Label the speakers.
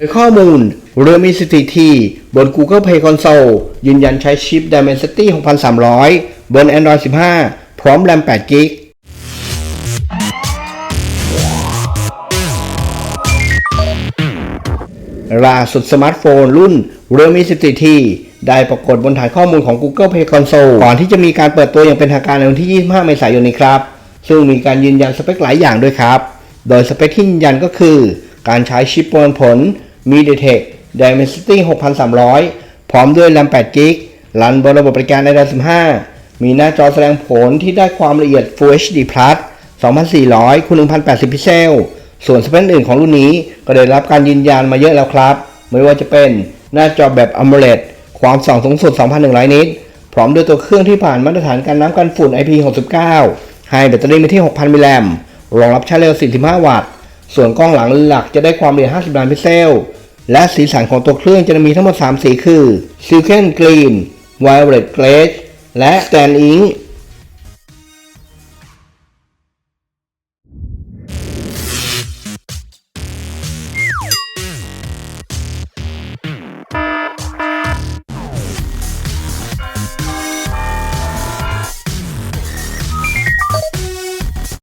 Speaker 1: โดยข้อมูลเรือมีสถิติบน Google Play Console ยืนยันใช้ชิป Dimensity 6300 บน Android 15 พร้อม RAM 8 g b ล่าสุดสมาร์ทโฟนรุ่น Realme 10T ได้ปรากฏบนฐานข้อมูลของ Google Play Console ก่อนที่จะมีการเปิดตัวอย่างเป็นทางการในวันที่ 25 เมษายนนี้ครับ ซึ่งมีการยืนยันสเปคหลายอย่างด้วยครับ โดยสเปคที่ยืนยันก็คือการใช้ชิปประมวลผล MediaTek Dimensity 6300 พร้อมด้วย RAM 8 g b รันบนระบบบริการ Android 15 มีหน้าจอแสดงผลที่ได้ความละเอียด Full HD Plus 2400คูณ1080 พิกเซล ส่วนสเปคอื่นของรุ่นนี้ก็ได้รับการยืนยันมาเยอะแล้วครับ ไม่ว่าจะเป็นหน้าจอแบบ AMOLED ความส่องสูงสุด 2,100 นิต พร้อมด้วยตัวเครื่องที่ผ่านมาตรฐานการน้ำกันฝุ่น IP69 ให้แบตเตอรี่มาที่ 6,000 มิลลิแอมรองรับชาร์จเร็ว 45 วัตต์ ส่วนกล้องหลังหลักจะได้ความละเอียด 50 ล้านพิกเซล และสีสันของตัวเครื่องจะมีทั้งหมด 3 สีคือ Silken Green Violet Glaze และ Stand Ink